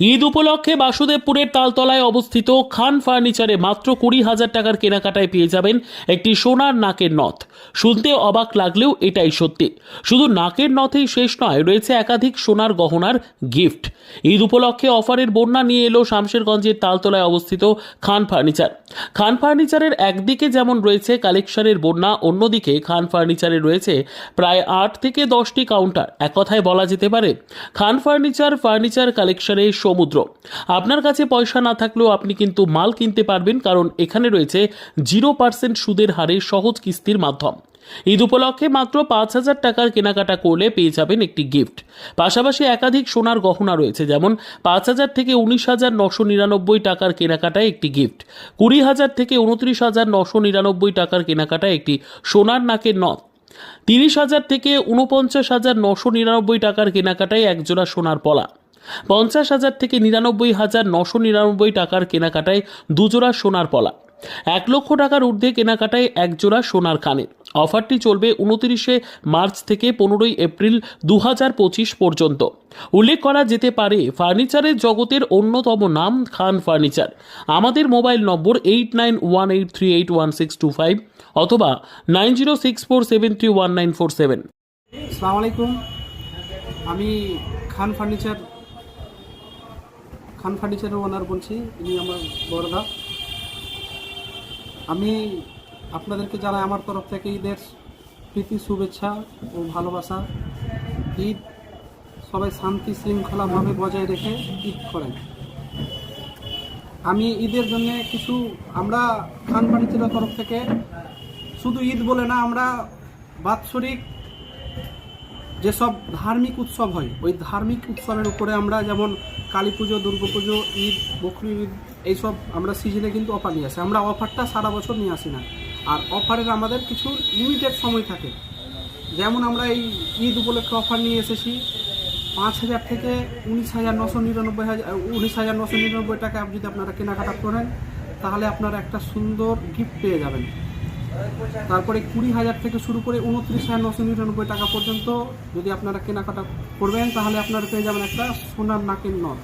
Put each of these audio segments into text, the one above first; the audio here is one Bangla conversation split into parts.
ঈদ উপলক্ষে বাসুদেবপুরের তালতলায় অবস্থিত খান ফার্নিচারে মাত্র কুড়ি হাজার টাকার কেনাকাটায় পেয়ে যাবেন একটি সোনার নাকের নথ। শুনতে অবাক লাগলেও এটাই সত্যি। শুধু নাকের নথেই শেষ নয়, রয়েছে একাধিক সোনার গহনার গিফট। ঈদ উপলক্ষে অফারের বন্যা নিয়ে এলো শামশেরগঞ্জের তালতলায় অবস্থিত খান ফার্নিচার। খান ফার্নিচারের একদিকে যেমন রয়েছে কালেকশনের বন্যা, অন্যদিকে খান ফার্নিচারে রয়েছে প্রায় আট থেকে দশটি কাউন্টার। এক কথায় বলা যেতে পারে, খান ফার্নিচার ফার্নিচার কালেকশনের সমুদ্র। আপনার কাছে পয়সা না থাকলেও আপনি কিন্তু মাল কিনতে পারবেন, কারণ এখানে রয়েছে জিরো পার্সেন্ট সুদের হারে সহজ কিস্তির মাধ্যম। ঈদ উপলক্ষে মাত্র পাঁচ হাজার টাকার কেনাকাটা করলে পেয়ে যাবেন একটি গিফট পাশাপাশি একাধিক সোনার গহনা রয়েছে, যেমন পাঁচ হাজার থেকে উনিশ হাজার নশো নিরানব্বই টাকার কেনাকাটায় একটি গিফট কুড়ি হাজার থেকে উনত্রিশ হাজার নশো নিরানব্বই টাকার কেনাকাটায় একটি সোনার নাকের নথ তিরিশ হাজার থেকে উনপঞ্চাশ হাজার নশো নিরানব্বই টাকার কেনাকাটায় একজোড়া সোনার পলা। পঞ্চাশ হাজার থেকে নিরানব্বই হাজার নশো নিরানব্বই টাকার কেনাকাটায় দুজোড়া সোনার পলা। এক লক্ষ টাকার ঊর্ধ্বে কেনাকাটায় একজোড়া সোনার কানের অফারটি চলবে উনত্রিশে মার্চ থেকে পনেরোই এপ্রিল দু হাজার পঁচিশ পর্যন্ত। উল্লেখ করা যেতে পারে, ফার্নিচারের জগতের অন্যতম নাম খান ফার্নিচার। আমাদের mobile number eight nine one eight three eight one six two five অথবা nine zero six four seven three one nine four seven. আলাইকুম আমি খান ফার্নিচার খান ফার্নিচারের ওনার বলছি, ইনি আমার বড়দা। আমি আপনাদেরকে জানাই আমার তরফ থেকে ঈদের প্রীতি, শুভেচ্ছা ও ভালোবাসা। ঈদ সবাই শান্তি শৃঙ্খলাভাবে বজায় রেখে ঈদ করেন। আমি ঈদের জন্য কিছু, আমরা খান ফার্নিচারের তরফ থেকে শুধু ঈদ বলে না, আমরা বাৎসরিক যেসব ধার্মিক উৎসব হয়, ওই ধার্মিক উৎসবের উপরে আমরা যেমন কালী পুজো, দুর্গা পুজো, ঈদ, বকরি ঈদ, এইসব আমরা সিজনে কিন্তু অফার নিয়ে আসি। আমরা অফারটা সারা বছর নিয়ে আসি না। আর অফারের আমাদের কিছু লিমিটেড সময় থাকে। যেমন আমরা এই ঈদ উপলক্ষে অফার নিয়ে এসেছি পাঁচ হাজার থেকে উনিশ হাজার নশো নিরানব্বই হাজার, উনিশ হাজার নশো নিরানব্বই টাকা যদি আপনারা কেনাকাটা করেন, তাহলে আপনারা একটা সুন্দর গিফট পেয়ে যাবেন। তারপরে কুড়ি হাজার থেকে শুরু করে উনত্রিশ হাজার নশো নিরানব্বই টাকা পর্যন্ত যদি আপনারা কেনাকাটা করবেন, তাহলে আপনারা পেয়ে যাবেন একটা সোনার নাকের নথ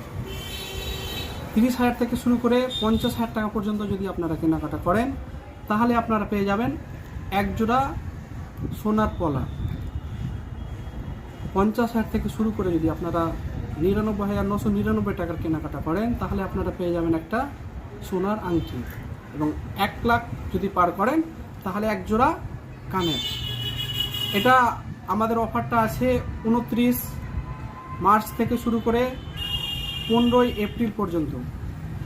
তিরিশ হাজার থেকে শুরু করে পঞ্চাশ হাজার টাকা পর্যন্ত যদি আপনারা কেনাকাটা করেন, তাহলে আপনারা পেয়ে যাবেন এক জোড়া সোনার পলা। পঞ্চাশ হাজার থেকে শুরু করে যদি আপনারা নিরানব্বই হাজার নশো নিরানব্বই টাকার কেনাকাটা করেন, তাহলে আপনারা পেয়ে যাবেন একটা সোনার আংটি। এবং এক লাখ যদি পার করেন তাহলে এক জোড়া কানের। এটা আমাদের অফারটা আছে উনত্রিশ মার্চ থেকে শুরু করে পনেরোই এপ্রিল পর্যন্ত।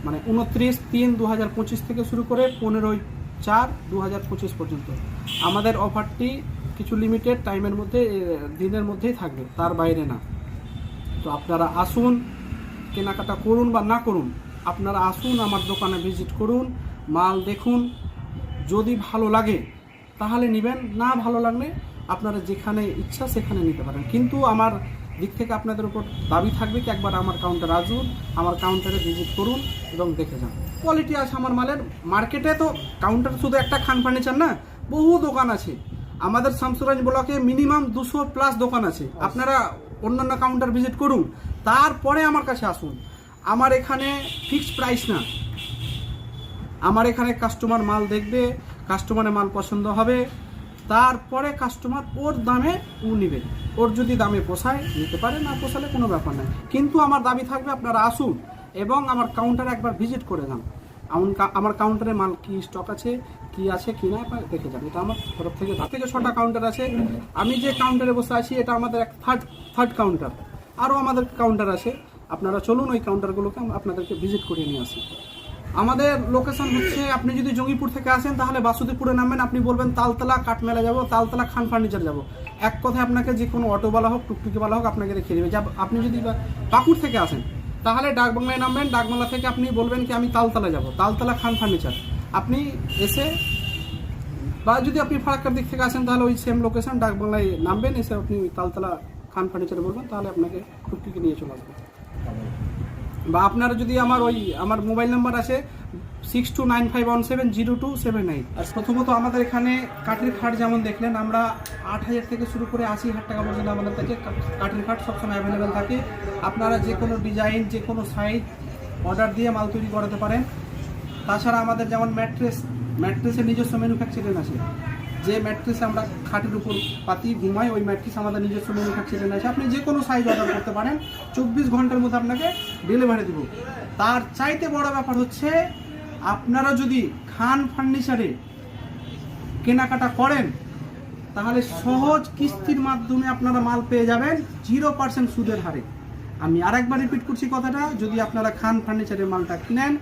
মানে উনত্রিশ তিন দু থেকে শুরু করে পনেরোই চার দু পর্যন্ত। আমাদের অফারটি কিছু লিমিটেড টাইমের মধ্যে দিনের মধ্যেই থাকবে, তার বাইরে না। তো আপনারা আসুন, কেনাকাটা করুন বা না করুন, আপনারা আসুন, আমার দোকানে ভিজিট করুন, মাল দেখুন যদি ভালো লাগে তাহলে নেবেন। না ভালো লাগলে আপনারা যেখানে ইচ্ছা সেখানে নিতে পারেন। কিন্তু আমার দিক থেকে আপনাদের উপর দাবি থাকবে কি একবার আমার কাউন্টার আসুন আমার কাউন্টারে ভিজিট করুন এবং দেখে যান। কোয়ালিটি আছে আমার মালের। মার্কেটে তো কাউন্টার শুধু একটা খান ফার্নিচার না বহু দোকান আছে। আমাদের শামসুরাজ ব্লকে মিনিমাম দুশো প্লাস দোকান আছে। আপনারা অন্যান্য কাউন্টার ভিজিট করুন তারপরে আমার কাছে আসুন। আমার এখানে ফিক্সড প্রাইস না। আমার এখানে কাস্টমার মাল দেখবে কাস্টমারের মাল পছন্দ হবে, তারপরে কাস্টমার ওর দামে ও নেবে। ওর যদি দামে পোষায়, নিতে পারে, না পোষালে কোনো ব্যাপার নাই। কিন্তু আমার দাবি থাকবে আপনারা আসুন এবং আমার কাউন্টারে একবার ভিজিট করে যান। আমার কাউন্টারে মাল কি স্টক আছে, কি আছে, কি না দেখে যান। এটা আমার তরফ থেকে তার থেকে ছটা কাউন্টার আছে। আমি যে কাউন্টারে বসে আছি, এটা আমাদের এক থার্ড থার্ড কাউন্টার আরও আমাদের কাউন্টার আছে। আপনারা চলুন ওই কাউন্টারগুলোকে আপনাদেরকে ভিজিট করিয়ে নিয়ে আসি। আমাদের লোকেশন হচ্ছে, আপনি যদি জঙ্গিপুর থেকে আসেন, তাহলে বাসুদেবপুরে নামবেন, আপনি বলবেন তালতলা কাঠমেলা যাব, তালতলা খান ফার্নিচার যাব। এক কথায় আপনাকে যে কোনো অটোওয়ালা হোক টুকটুকিওয়ালা হোক, আপনাকে রেখে দেবে। যা, আপনি যদি পাকুড় থেকে আসেন, তাহলে ডাকবাংলায় নামবেন ডাকবাংলা থেকে আপনি বলবেন কি, আমি তালতলা যাব, তালতলা খান ফার্নিচার আপনি এসে, বা যদি আপনি ফারাক্কার দিক থেকে আসেন, তাহলে ওই সেম লোকেশন ডাকবাংলায় নামবেন, এসে আপনি তালতলা খান ফার্নিচারে বলবেন তাহলে আপনাকে টুকটুকি নিয়ে চলে আসবে। বা আপনারা যদি আমার ওই আমার মোবাইল নাম্বার আছে six two nine five one seven zero two seven eight. আর প্রথমত আমাদের এখানে কাঠের খাট যেমন দেখলেন, আমরা আট হাজার থেকে শুরু করে আশি হাজার টাকা পর্যন্ত আমাদের থেকে কাঠের খাট সবসময় অ্যাভেলেবেল থাকে। আপনারা যে কোনো ডিজাইন যে কোনো সাইজ অর্ডার দিয়ে মাল তৈরি করাতে পারেন। তাছাড়া আমাদের যেমন ম্যাট্রেস, ম্যাট্রেসের নিজস্ব ম্যানুফ্যাকচারিং আছে। যে ম্যাট্রেস আমরা খাটের উপর পাতি ঘুমাই, ওই ম্যাট্রেস আমাদের নিজস্ব ম্যানুফ্যাকচারিং আছে আপনি যে কোনো সাইজ অর্ডার করতে পারেন, চব্বিশ ঘণ্টার মধ্যে আপনাকে ডেলিভারি দেবো। তার চাইতে বড় ব্যাপার হচ্ছে, আপনারা যদি খান ফার্নিচারে কেনাকাটা করেন, তাহলে সহজ কিস্তির মাধ্যমে আপনারা মাল পেয়ে যাবেন জিরো পার্সেন্ট সুদের হারে। আমি আরেকবার রিপিট করছি কথাটা, যদি আপনারা খান ফার্নিচারের মালটা কিনেন,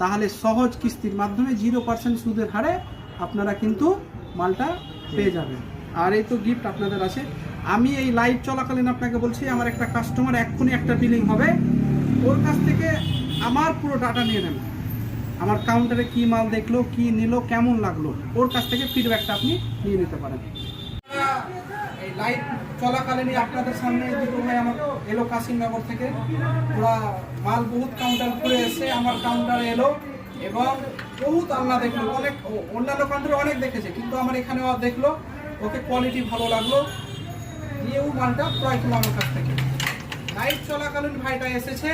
তাহলে সহজ কিস্তির মাধ্যমে জিরো পার্সেন্ট সুদের হারে আপনারা কিন্তু মালটা পেয়ে যাবেন। আর এই তো গিফট আপনাদের আছে। আমি এই লাইভ চলাকালীন আপনাকে বলছি আমার একটা কাস্টমার এক্ষুনি একটা বিলিং হবে। ওর কাছ থেকে আমার পুরো ডাটা নিয়ে নেন। আমার কাউন্টারে কি মাল দেখল কি নিল কেমন লাগল ওর কাছ থেকে ফিডব্যাকটা আপনি নিয়ে নিতে পারেন। এই লাইভ চলাকালীনই আপনাদের সামনে দুটো ভাই আমার এলো কাশিমনগর থেকে। ওরা মাল বহুত কাউন্টার করে এসে আমার কাউন্টারে এলো। এবং বহুত আল্লাহ দেখল, অনেক অন্যান্য কাউন্টারে অনেক দেখেছে, কিন্তু আমার এখানে ও দেখল, ওকে কোয়ালিটি ভালো লাগল দিয়েও মালটা ক্রয় করল আমার কাছ থেকে। লাইভ চলাকালীন ভাইটা এসেছে,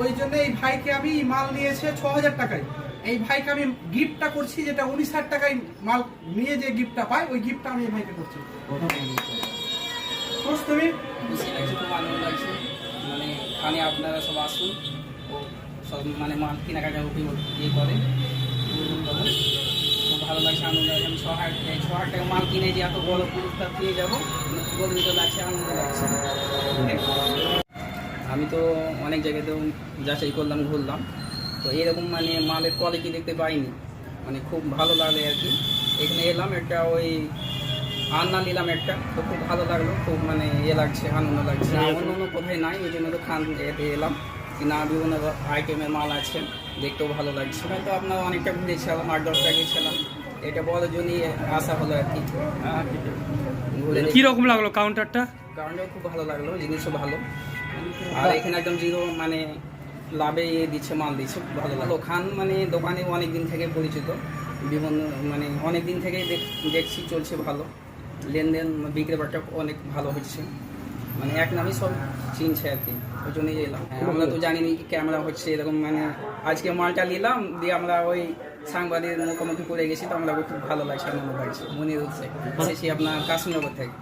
ওই জন্য এই ভাইকে আমি মাল নিয়েছে ছ হাজার টাকায়। এই ভাইকে আমি গিফটটা করছি, যেটা উনিশ হাজার টাকায় মাল নিয়ে যে গিফটটা পাই ওই গিফটটা আমি এই ভাইকে করছি। তুমি মানে আপনারা সব আসুন। সব মানে মাল কেনাকাটা উপযোগ ইয়ে করে। ভালো লাগছে, আনন্দ লাগছে। আমি ছ হাজার ছ হাজার টাকা মাল কিনে যে এত বড় পুরস্কার পেয়ে যাব গর্বিত লাগছে, আনন্দ লাগছে। আমি তো অনেক জায়গাতেও যাচাই করলাম, ঘুরলাম। তো এরকম মানে মালের কোয়ালিটি দেখতে পাইনি। মানে খুব ভালো লাগে আর কি। এখানে এলাম একটা ওই আন্না নিলাম একটা। তো খুব ভালো লাগল, খুব মানে ইয়ে লাগছে, আনন্দ লাগছে। অন্য অন্য কোথায় নাই, ওই জন্য তো খান এতে এলাম। কি না বিভিন্ন আইটেমের মাল আছে দেখতেও ভালো লাগছে। হয়তো আপনার অনেকটা ঘুরেছিলাম আট দশটা গেছিলাম এটা বলার জন্যই আসা হলো আর কি। ঘুরে কি লাগল কাউন্টারটা কারণটাও খুব ভালো লাগল জিনিসও ভালো। আর এখানে একদম জিরো মানে লাভে ইয়ে দিচ্ছে মাল দিচ্ছে খুব ভালো লাগল। খান মানে দোকানে অনেক দিন থেকে পরিচিত বিভিন্ন মানে অনেক দিন থেকেই দেখ- দেখছি চলছে ভালো। লেনদেন বিক্রি বাট্টা অনেক ভালো হচ্ছে। মানে এক নামই সব চিনছে আর কি ওই জন্যই এলাম। হ্যাঁ, আমরা তো জানিনি কি ক্যামেরা হচ্ছে এরকম মানে আজকে মালটা নিলাম দিয়ে আমরা ওই সাংবাদিক মুখোমুখি করে গেছি তো আমরা খুব ভালো লাগছে লাগছে মনে হচ্ছে। এসেছি আপনার কাশ্মীরনগর থেকে।